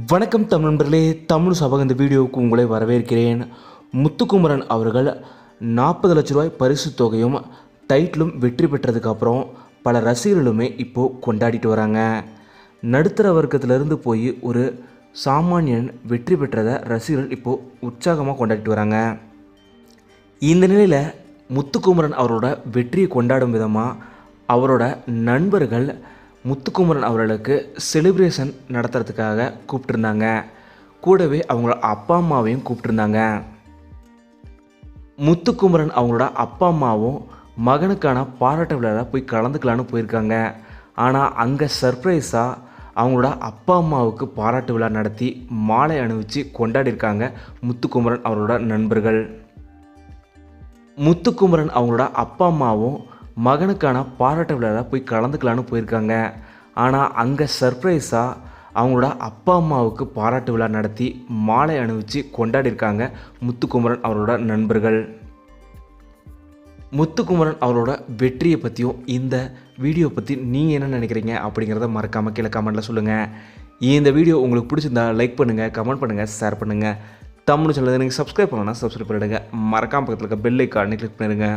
வணக்கம் தமிழ் நண்பர்களே தமிழ் சபக இந்த வீடியோவுக்கு உங்களை வரவேற்கிறேன். முத்துக்குமரன் அவர்கள் நாற்பது லட்ச ரூபாய் பரிசு தொகையும் டைட்டிலும் வெற்றி பெற்றதுக்கப்புறம் பல ரசிகர்களுமே இப்போது கொண்டாடிட்டு வராங்க. நடுத்தர வர்க்கத்திலிருந்து போய் ஒரு சாமானியன் வெற்றி பெற்றதை ரசிகர்கள் இப்போது உற்சாகமாக கொண்டாடிட்டு வராங்க. இந்த நிலையில் முத்துக்குமரன் அவரோட வெற்றியை கொண்டாடும் விதமாக அவரோட நண்பர்கள் முத்துக்குமரன் அவர்களுக்கு செலிப்ரேஷன் நடத்துறதுக்காக கூப்பிட்டுருந்தாங்க. கூடவே அவங்களோட அப்பா அம்மாவையும் கூப்பிட்டுருந்தாங்க. முத்துக்குமரன் அவங்களோட அப்பா அம்மாவும் மகனுக்கான பாராட்டு விழாவில் போய் கலந்துக்கலான்னு போயிருக்காங்க. ஆனால் அங்கே சர்ப்ரைஸாக அவங்களோட அப்பா அம்மாவுக்கு பாராட்டு விழா நடத்தி மாலை அணிவிச்சு கொண்டாடியிருக்காங்க முத்துக்குமரன் அவரோட நண்பர்கள். முத்துக்குமரன் அவங்களோட அப்பா அம்மாவும் மகனுக்கான பாராட்டு விழாவில் போய் கலந்துக்கலான்னு போயிருக்காங்க. ஆனால் அங்கே சர்ப்ரைஸாக அவங்களோட அப்பா அம்மாவுக்கு பாராட்டு விழா நடத்தி மாலை அணிவிச்சு கொண்டாடியிருக்காங்க முத்துக்குமரன் அவரோட நண்பர்கள். முத்துக்குமரன் அவரோட வெற்றியை பற்றியும் இந்த வீடியோ பற்றி நீங்கள் என்ன நினைக்கிறீங்க அப்படிங்கிறத மறக்காமல் கீழே கமெண்ட்டில் சொல்லுங்கள் இந்த வீடியோ உங்களுக்கு பிடிச்சிருந்தா லைக் பண்ணுங்கள் கமெண்ட் பண்ணுங்கள் ஷேர் பண்ணுங்கள் தமிழ் சொல்லுறது நீங்கள் சப்ஸ்கிரைப் பண்ணலாம் சப்ஸ்கிரைப் பண்ணிடுங்க. மறக்காம பக்கத்தில் இருக்க பெல் ஐக்கானே கிளிக் பண்ணிடுங்க.